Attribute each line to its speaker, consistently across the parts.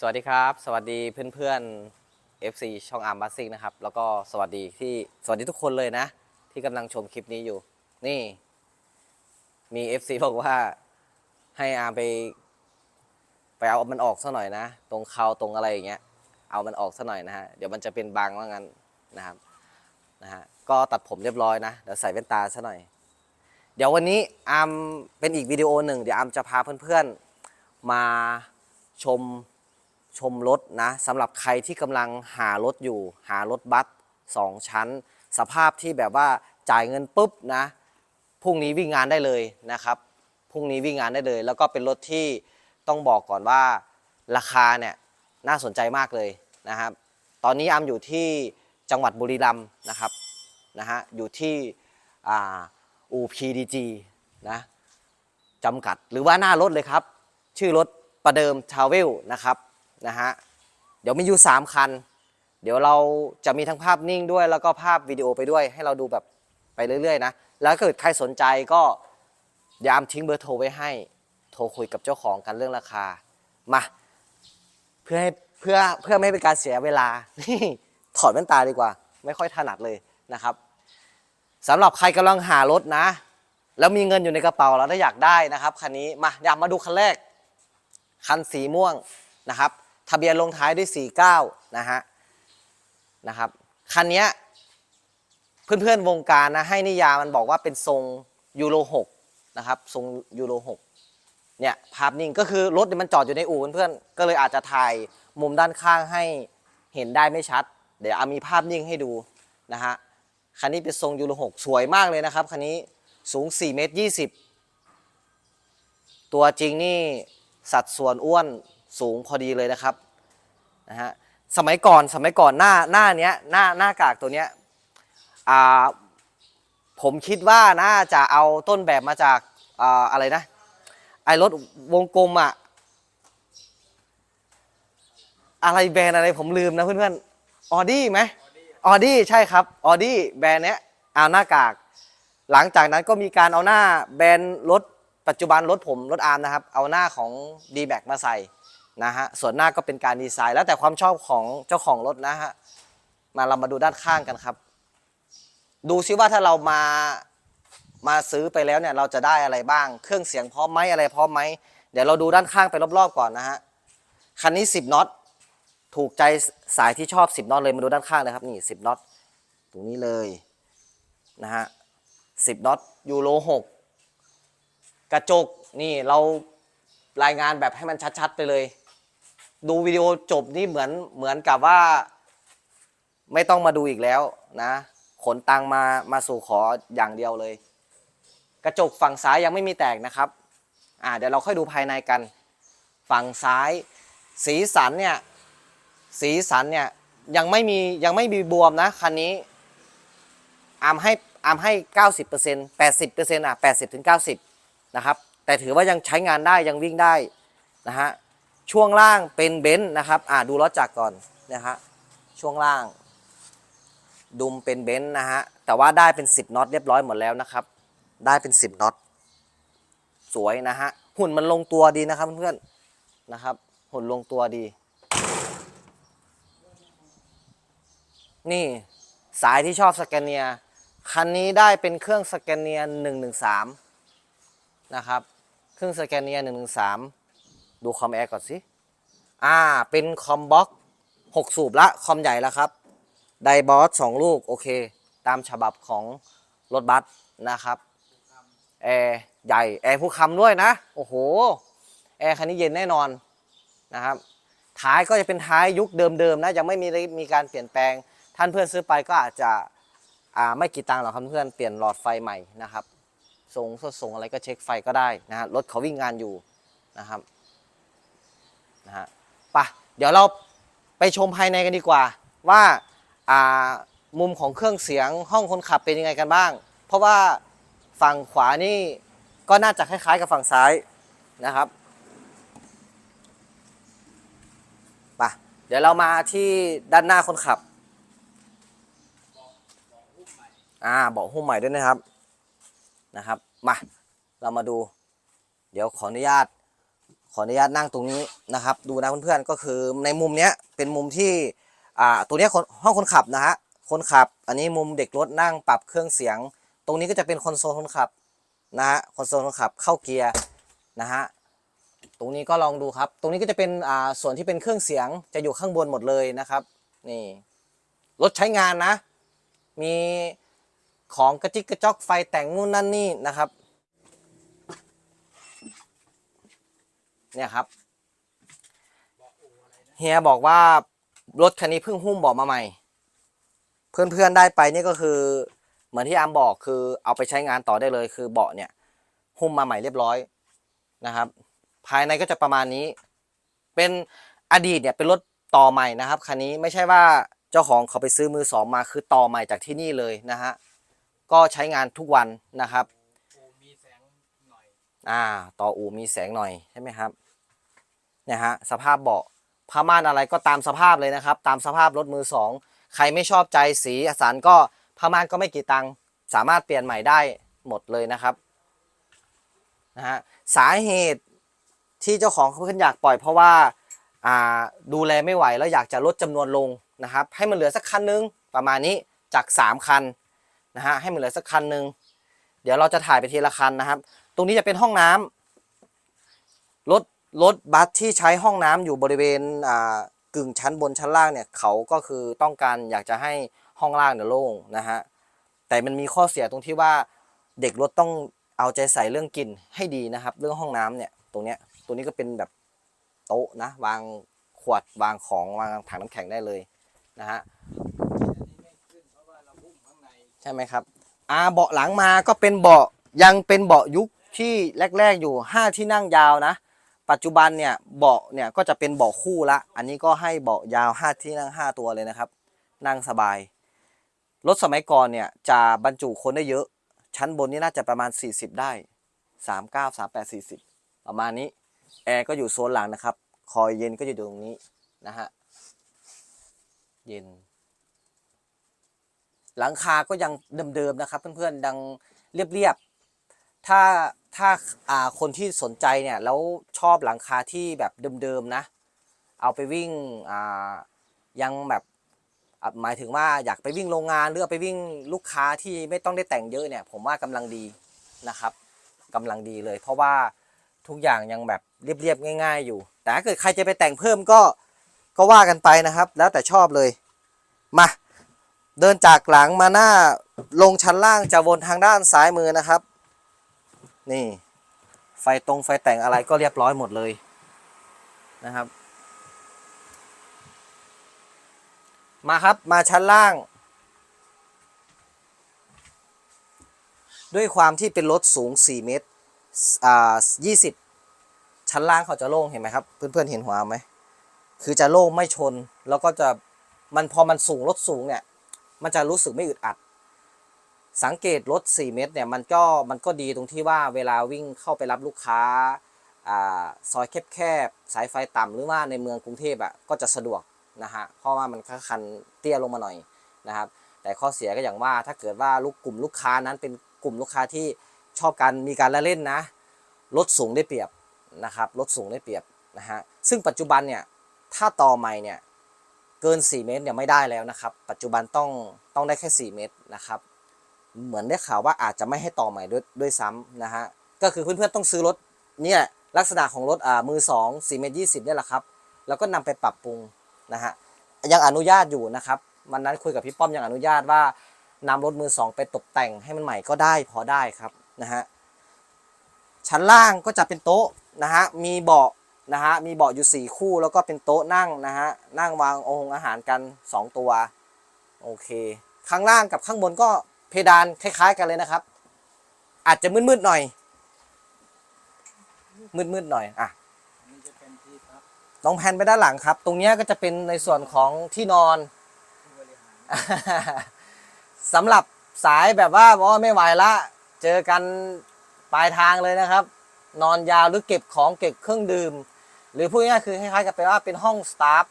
Speaker 1: สวัสดีครับ สวัสดีเพื่อนๆ FC ช่องอาร์มบัสซิ่งนะครับ แล้วก็สวัสดีที่สวัสดีทุกคนเลยนะ ที่กำลังชมคลิปนี้อยู่ นี่มี FC บอกว่าให้อาร์มไป ไปเอามันออกซะหน่อยนะ ตรงเขาตรงอะไรอย่างเงี้ย เอามันออกซะหน่อยนะฮะ เดี๋ยวมันจะเป็นบางว่างั้นนะครับนะฮะก็ตัดผมเรียบร้อยนะเดี๋ยวใส่แว่นตาซะหน่อย เดี๋ยววันนี้อาร์มเป็นอีกวิดีโอหนึ่งเดี๋ยวอาร์มจะพาเพื่อนๆมาชม ชมรถนะสำหรับใครที่กำลังหารถอยู่ หารถบัสสองชั้น สภาพที่แบบว่าจ่ายเงินปุ๊บนะพรุ่งนี้วิ่งงานได้เลยนะครับพรุ่งนี้วิ่งงานได้เลย แล้วก็เป็นรถที่ต้องบอกก่อนว่าราคาเนี่ยน่าสนใจมากเลยนะครับ ตอนนี้อามอยู่ที่จังหวัดบุรีรัมย์นะครับนะฮะอยู่ที่อ่า UPDG นะจำกัดหรือว่าหน้ารถเลยครับ ชื่อรถประเดิมทาวเวลนะครับ นะฮะเดี๋ยวมีอยู่ 3 คัน เดี๋ยวเราจะมีทั้งภาพนิ่งด้วย แล้วก็ภาพวิดีโอไปด้วย ให้เราดูแบบไปเรื่อยๆนะแล้วถ้าเกิดใครสนใจก็ยามทิ้งเบอร์โทรไว้ให้ โทรคุยกับเจ้าของกันเรื่องราคามาเพื่อให้เพื่อเพื่อไม่เป็นการเสียเวลาถอดแว่นตาดีกว่า ไม่ค่อยถนัดเลยนะครับสำหรับใครกำลังหารถนะ แล้วมีเงินอยู่ในกระเป๋าแล้วถ้าอยากได้นะครับคันนี้มาอยากมาดูคันแรก คันสีม่วงนะครับ ทะเบียนลงท้ายด้วย 49 นะฮะนะครับคันนี้เพื่อนๆวงการนะให้นิยามันบอกว่าเป็นทรงยูโร6นะครับทรงยูโร6เนี่ยภาพนิ่งก็คือรถเนี่ยมันจอดอยู่ในอู่เพื่อนๆก็เลยอาจจะถ่ายมุมด้านข้างให้เห็นได้ไม่ชัด เดี๋ยวเอามีภาพนิ่งให้ดูนะฮะคันนี้เป็นทรงยูโร6สวยมากเลยนะครับคันนี้สูง4เมตร20 ตัวจริงนี่สัดส่วนอ้วน สูงพอดีเลยนะครับนะฮะสมัยก่อนสมัยก่อนหน้าหน้าเนี้ยหน้าหน้ากากตัวเนี้ยอ่าผมคิดว่าน่าจะเอาต้นแบบมาจากอ่าอะไรนะไอรถวงกลมอะอะไรแบรนด์อะไรผมลืมนะเพื่อนๆออดี้ไหมออดี้ใช่ครับออดี้แบรนด์เนี้ยเอาหน้ากาก หลังจากนั้นก็มีการเอาหน้าแบรนด์รถปัจจุบันรถผมรถอาร์มนะครับ เอาหน้าของ d b a c มาใส่ นะฮะส่วนหน้าก็เป็นการดีไซน์ แล้วแต่ความชอบของเจ้าของรถนะฮะมาเรามาดูด้านข้างกันครับ ดูซิว่าถ้าเรามามาซื้อไปแล้วเนี่ยเราจะได้อะไรบ้าง เครื่องเสียงพร้อมไหมอะไรพร้อมไหมเดี๋ยวเราดูด้านข้างไปรอบๆก่อนนะฮะคันนี้ 10น็อตถูกใจสายที่ชอบ 10น็อตเลยมาดูด้านข้างนะครับนี่10น็อตตรงนี้เลยนะฮะ10น็อตยูโร6กระจกนี่เรารายงานแบบให้มันชัดๆไปเลย ดูวิดีโอจบนี่เหมือนเหมือนกับว่า ไม่ต้องมาดูอีกแล้วนะ ขนตังมามาสู่ขออย่างเดียวเลย กระจกฝั่งซ้ายยังไม่มีแตกนะครับอ่าเดี๋ยวเราค่อยดูภายในกัน ฝั่งซ้าย สีสันเนี่ยสีสันเนี่ยยังไม่มียังไม่มีบวมนะคันนี้อาร์มให้อาสิบเปอร์มให้90% 80%อะ80ถึง90นะครับ แต่ถือว่ายังใช้งานได้ยังวิ่งได้นะฮะ ช่วงล่างเป็นเบนซ์นะครับอ่าดูล้อจักรก่อนนะฮะช่วงล่าง ดุมเป็นเบนซ์นะฮะแต่ว่าได้เป็น 10น็อตเรียบร้อยหมดแล้วนะครับ ได้เป็น 10น็อตสวยนะฮะหุ่นมันลงตัวดีนะครับเพื่อนๆนะครับ หุ่นลงตัวดี นี่สายที่ชอบสแกนเนียคันนี้ได้เป็นเครื่องสแกนเนีย113 นะครับ เครื่องสแกนเนีย113 ดูคอมแอร์ก่อนสิ อ่า เป็นคอมบ็อก6สูบละ คอมใหญ่แล้วครับไดบอส2ลูก โอเค ตามฉบับของรถบัสนะครับ แอร์ใหญ่ แอร์ผู้คำด้วยนะ โอ้โห แอร์คันนี้เย็นแน่นอนนะครับ ท้ายก็จะเป็นท้ายยุคเดิมๆนะ ยังไม่มีมีการเปลี่ยนแปลง ท่านเพื่อนซื้อไปก็อาจจะอ่าไม่กี่ตังค์หรอกครับเพื่อนเปลี่ยนหลอดไฟใหม่นะครับส่งสดส่งอะไรก็เช็คไฟก็ได้นะฮะรถเขาวิ่งงานอยู่นะครับ นะฮะไปะเดี๋ยวเราไปชมภายในกันดีกว่าว่าอ่ามุมของเครื่องเสียงห้องคนขับเป็นยังไงกันบ้าง เพราะว่าฝั่งขวานี่ก็น่าจะคล้ายๆกับฝั่งซ้ายนะครับไปะเดี๋ยวเรามาที่ด้านหน้าคนขับอ่าเบาะหุ้มใหม่ด้วยนะครับนะครับ มา เรามาดู เดี๋ยวขออนุญาต ขออนุญาตนั่งตรงนี้นะครับ ดูนะเพื่อนๆก็คือในมุมเนี้ยเป็นมุมที่อ่าตัวเนี้ยคนห้องคนขับนะฮะคนขับ อันนี้มุมเด็กรถนั่งปรับเครื่องเสียง ตรงนี้ก็จะเป็นคอนโซลคนขับนะฮะคอนโซลคนขับเข้าเกียร์นะฮะตรงนี้ก็ลองดูครับ ตรงนี้ก็จะเป็นอ่าส่วนที่เป็นเครื่องเสียงจะอยู่ข้างบนหมดเลยนะครับนี่รถใช้งานนะ มีของกระจิกกระจอกไฟแต่งนู่นนั่นนี่นะครับ เนี่ยครับเฮียบอกว่ารถคันนี้เพิ่งหุ้มเบาะมาใหม่ เพื่อนๆได้ไปนี่ก็คือ เหมือนที่อามบอกคือเอาไปใช้งานต่อได้เลย คือเบาะเนี่ย หุ้มมาใหม่เรียบร้อยนะครับ ภายในก็จะประมาณนี้ เป็นอดีตเนี่ยเป็นรถต่อใหม่นะครับคันนี้ไม่ใช่ว่าเจ้าของเขาไปซื้อมือสองมาคือต่อใหม่จากที่นี่เลยนะฮะก็ใช้งานทุกวันนะครับ
Speaker 2: อ่า
Speaker 1: ต่ออู่มีแสงหน่อยใช่ไหมครับเนี่ยฮะสภาพเบาะผ้าม่านอะไรก็ตามสภาพเลยนะครับ ตามสภาพรถมือสองใครไม่ชอบใจสีอสันก็ผ้าม่านก็ไม่กี่ตังค์สามารถเปลี่ยนใหม่ได้หมดเลยนะครับนะฮะสาเหตุที่เจ้าของเขาเพิ่งอยากปล่อยเพราะว่าอ่าดูแลไม่ไหวแล้วอยากจะลดจำนวนลงนะครับ ให้มันเหลือสักคันนึงประมาณนี้จาก 3 คันนะฮะให้มันเหลือสักคันนึงเดี๋ยวเราจะถ่ายไปทีละคันนะครับ ตรงนี้จะเป็นห้องน้ำรถรถบัสที่ใช้ห้องน้ำอยู่บริเวณอ่ากึ่งชั้นบนชั้นล่างเนี่ยเขาก็คือต้องการอยากจะให้ห้องล่างเนี่ยโล่งนะฮะแต่มันมีข้อเสียตรงที่ว่าเด็กรถต้องเอาใจใส่เรื่องกินให้ดีนะครับ เรื่องห้องน้ำเนี่ยตรงเนี้ยตรงนี้ก็เป็นแบบโต๊ะนะวางขวดวางของวางถังน้ำแข็งได้เลยนะฮะ
Speaker 2: ใช่
Speaker 1: ไหมครับอาเบาะหลังมาก็เป็นเบาะยังเป็นเบาะยุค ที่แรก ๆอยู่ 5 ที่นั่งยาวนะ ปัจจุบันเนี่ยเบาะเนี่ยก็จะเป็นเบาะคู่ละ อันนี้ก็ให้เบาะยาว 5 ที่นั่ง 5 ตัวเลยนะครับ นั่งสบาย รถสมัยก่อนเนี่ยจะบรรจุคนได้เยอะ ชั้นบนนี่น่าจะประมาณ 40 ได้ 39 38 40 ประมาณนี้ แอร์ก็อยู่โซนหลังนะครับ คอยเย็นก็อยู่ตรงนี้นะฮะ เย็น หลังคาก็ยังเดิมๆนะครับ เพื่อนๆ ดังเรียบๆ ถ้า ถ้าอ่าคนที่สนใจเนี่ยแล้วชอบหลังคาที่แบบเดิมๆนะ เอาไปวิ่งอ่ายังแบบหมายถึงว่าอยากไปวิ่งโรงงานหรือไปวิ่งลูกค้าที่ไม่ต้องได้แต่งเยอะเนี่ย ผมว่ากำลังดีนะครับกำลังดีเลย เพราะว่าทุกอย่างยังแบบเรียบๆง่าย ๆ อยู่ แต่ถ้าเกิดใครจะไปแต่งเพิ่มก็ก็ว่ากันไปนะครับ แล้วแต่ชอบเลย มา เดินจากหลังมาหน้าลงชั้นล่างจะวนทางด้านซ้ายมือนะครับ นี่ ไฟตรงไฟแต่งอะไรก็เรียบร้อยหมดเลยนะครับ มาครับมาชั้นล่าง ด้วยความที่เป็นรถสูง 4 เมตรอ่า20ชั้นล่างเขาจะโล่งเห็นไหมครับ เพื่อนๆเห็นหัวไหมคือจะโล่งไม่ชนแล้วก็จะมันพอมันสูงรถสูงเนี่ย มันจะรู้สึกไม่อึดอัด สังเกตรถ 4 เมตรเนี่ยมันก็มันก็ดีตรงที่ว่าเวลาวิ่งเข้าไปรับลูกค้าอซอยแคบๆสายไฟต่ำหรือว่าในเมืองกรุงเทพอะก็จะสะดวกนะฮะเพราะว่ามันคันเตี้ยลงมาหน่อยนะครับ แต่ข้อเสียก็อย่างว่าถ้าเกิดว่าลูกกลุ่มลูกค้านั้นเป็นกลุ่มลูกค้าที่ชอบการมีการละเล่นนะรถสูงได้เปรียบนะครับรถสูงได้เปรียบนะฮะซึ่งปัจจุบันเนี่ยถ้าต่อใหม่เนี่ยเกิน 4 เมตรเนี่ยไม่ได้แล้วนะครับ ปัจจุบันต้องต้องได้แค่ 4 เมตรนะครับ เหมือนได้ข่าวว่าอาจจะไม่ให้ต่อใหม่ด้วยด้วยซ้ำนะฮะก็คือเพื่อนๆต้องซื้อรถเนี่ยลักษณะของรถอ่ามือ2 4เมตร20เนี่ยแหละครับ แล้วก็นำไปปรับปรุงนะฮะยังอนุญาตอยู่นะครับวันนั้นคุยกับพี่ป้อมยังอนุญาตว่านำรถมือสองไปตกแต่งให้มันใหม่ก็ได้พอได้ครับนะฮะชั้นล่างก็จะเป็นโต๊ะนะฮะมีเบาะนะฮะมีเบาะอยู่ 4 คู่แล้วก็เป็นโต๊ะนั่งนะฮะนั่งวางองค์อาหารกัน 2 ตัวโอเค ข้างล่างกับข้างบนก็ เพดานคล้าย ๆ กันเลยนะครับ อาจจะมืดๆหน่อย มืดๆหน่อยอะลองแพนไปด้านหลังครับ ตรงนี้ก็จะเป็นในส่วนของที่นอนสำหรับสายแบบว่าบอกว่าไม่ไหวละ เจอกันปลายทางเลยนะครับ นอนยาวหรือเก็บของเก็บเครื่องดื่ม หรือพูดง่ายๆคือคล้ายๆกับไปว่าเป็นห้องสตาฟ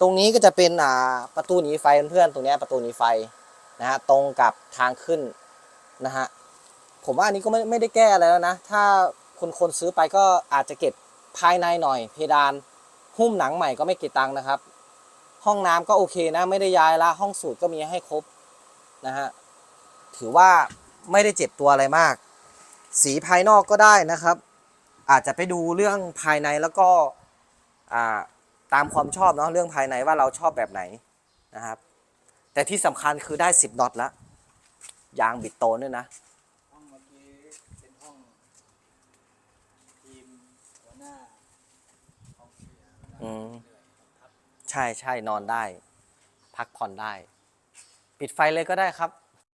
Speaker 1: ตรงนี้ก็จะเป็นอ่าประตูหนีไฟเพื่อนๆตรงนี้ประตูหนีไฟ นะฮะตรงกับทางขึ้นนะฮะผมว่าอันนี้ก็ไม่ไม่ได้แก้อะไรแล้วนะ ถ้าคนคนซื้อไปก็อาจจะเก็บภายในหน่อย เพดานหุ้มหนังใหม่ก็ไม่กี่ตังค์นะครับ ห้องน้ำก็โอเคนะ ไม่ได้ย้ายละห้องสูตรก็มีให้ครบนะฮะถือว่าไม่ได้เจ็บตัวอะไรมาก สีภายนอกก็ได้นะครับ อาจจะไปดูเรื่องภายในแล้วก็อ่าตามความชอบเนาะเรื่องภายในว่าเราชอบแบบไหนนะครับ แต่ที่สำคัญคือได้ 10น็อตแล้ว ยางบิดโตนด้วยนะ
Speaker 2: ห้องเมื่อกี้เป็นห้องทีมหัวหน้าห้องเสียเวลา
Speaker 1: อืม
Speaker 2: เหนื่อยครับ
Speaker 1: ใช่ใช่นอนได้ พักผ่อนได้ ปิดไฟเลยก็ได้ครับ